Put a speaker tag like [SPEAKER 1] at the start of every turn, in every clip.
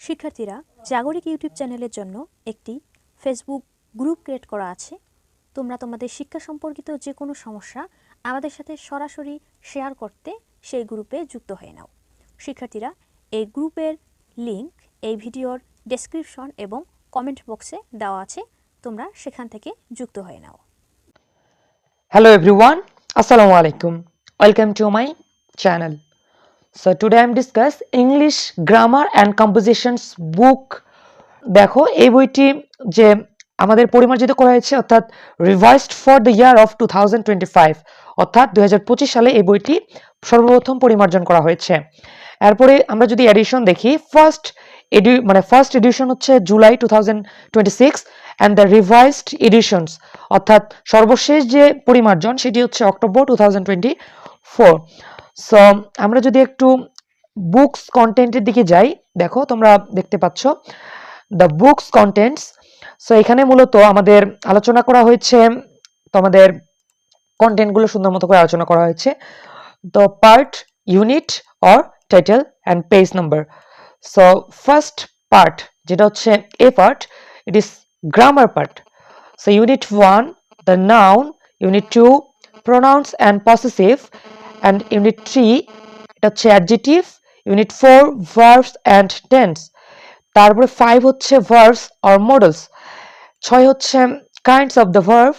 [SPEAKER 1] শিক্ষার্থীরা জাগরিক ইউটিউব চ্যানেলের জন্য একটি ফেসবুক গ্রুপ ক্রিয়েট করা আছে। তোমরা তোমাদের শিক্ষা সম্পর্কিত যে কোনো সমস্যা আমাদের সাথে সরাসরি শেয়ার করতে সেই গ্রুপে যুক্ত হয়ে নাও। শিক্ষার্থীরা এই গ্রুপের লিংক এই ভিডিওর ডেসক্রিপশন এবং কমেন্ট বক্সে দেওয়া আছে। তোমরা সেখান থেকে যুক্ত হয়ে নাও।
[SPEAKER 2] Hello আসসালামু আলাইকুম। Welcome Welcome my my So, today I'm discuss English grammar and compositions book. দেখো, এই বইটি যে আমাদের পরিমার্জিত করা হয়েছে, অর্থাৎ revised for the year of two অর্থাৎ দুই সালে এই বইটি সর্বপ্রথম পরিমার্জন করা হয়েছে এরপরে আমরা যদি এডিশন দেখি ফার্স্ট এডি মানে ফার্স্ট এডিশন হচ্ছে July two thousand twenty six and the revised editions অর্থাৎ সর্বশেষ যে পরিমার্জন, সেটি হচ্ছে October two thousand twenty four so আমরা যদি একটু বুকস কন্টেন্টের দিকে যাই, দেখো তোমরা দেখতে পাচ্ছ দ্য বুকস কন্টেন্টস সো এখানে মূলত আমাদের আলোচনা করা হয়েছে, তোমাদের কন্টেন্টগুলো সুন্দর মতো করে আলোচনা করা হয়েছে the part unit or title and page number so first part যেটা হচ্ছে A part it is grammar part so unit one the noun unit two pronouns and possessive and unit three এটা হচ্ছে adjective unit four verbs and tense তারপরে five হচ্ছে verbs or modals ছয় হচ্ছে kinds of the verb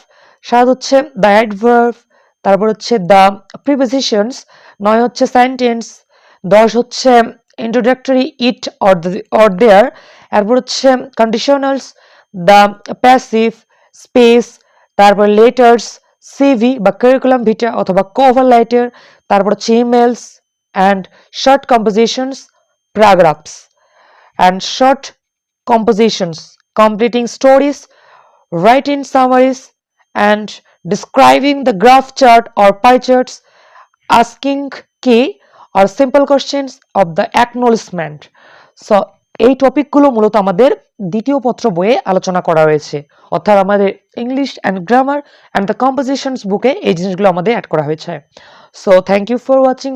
[SPEAKER 2] সাত হচ্ছে the adverb তারপর হচ্ছে দ্য প্রিপোজিশনস নয় হচ্ছে সেন্টেন্স দশ হচ্ছে introductory it or or there এরপর হচ্ছে কন্ডিশনালস দ্য প্যাসিভ স্পেস তারপর লেটার্স সিভি বা কারিকুলাম ভিটা অথবা কভার লাইটার তারপর চিমেলস and short compositions paragraphs and short compositions completing stories write in summaries and describing the graph chart or pie charts asking কি আর simple questions of the acknowledgement so এই টপিকগুলো মূলত আমাদের দ্বিতীয় পত্র বইয়ে আলোচনা করা হয়েছে। অর্থাৎ আমাদের English and grammar and the compositions বুকে এই জিনিসগুলো আমাদের অ্যাড করা হয়েছে। So thank you for watching